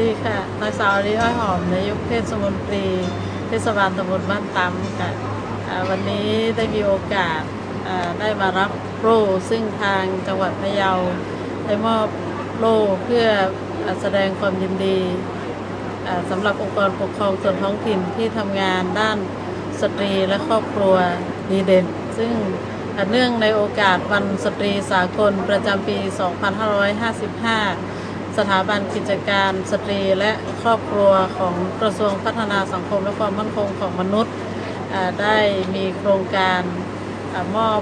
ดีค่ะนางสาวริอ้อยหอมนายกเทศมนตรี เทศบาลตำบลบ้านตำค่ะวันนี้ได้มีโอกาสได้มารับโล่ซึ่งทางจังหวัดพะเยาได้มอบโล่เพื่อแสดงความยินดีสำหรับองค์กรปกครองส่วนท้องถิ่นที่ทำงานด้านสตรีและครอบครัวดีเด่น ซึ่งเนื่องในโอกาสวันสตรีสากลประจำปี 2555 สถาบันกิจการสตรีและครอบครัวของกระทรวงพัฒนาสังคมและความมั่นคงของมนุษย์ได้มีโครงการอมอบ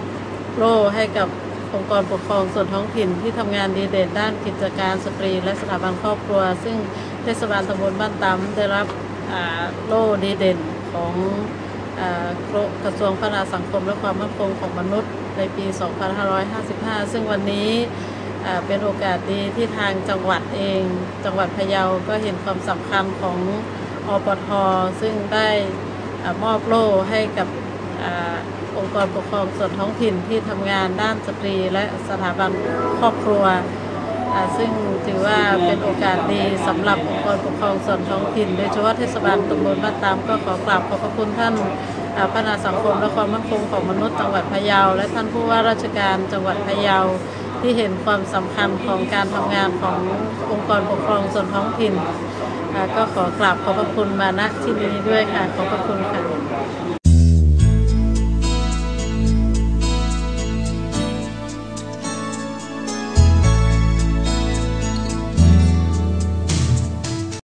โล่ให้กับองค์กรปกครองส่วนท้องถิ่นที่ทำงานดีเด่นด้านกิจการสตรี และสถาบันครอบครัว ซึ่งเทศบาลตำบลบ้านตำได้รับโล่ดีเด่นของอกระทรวงพัฒนาสังคมและความมั่นคงของมนุษย์ในปี 2555 ซึ่งวันนี้ เป็นโอกาสดีที่ทางจังหวัดเอง จังหวัดพะเยาก็เห็นความสำคัญของอปท ซึ่งได้มอบโล่ให้กับอองค์กรปกครองส่วนท้องถิ่นที่ทำงานด้านสตรีและสถาบันครอบครัว ซึ่งถือว่าเป็นโอกาสดีสำหรับองค์กรปกครองส่วนท้องถิ่น โดยเฉพาะเทศบาลตำบลบ้านตามก็ขอกราบขอบพระคุณท่านพัฒนาสังคมและความมั่นคงของมนุษย์จังหวัดพะเยา และท่านผู้ว่าราชการจังหวัดพะเยา ที่เห็นความสำคัญของการทำงานขององค์กรปกครองส่วนท้องถิ่น ก็ขอกราบขอบพระคุณมาณที่นี้ด้วยค่ะ ขอบพระคุณค่ะ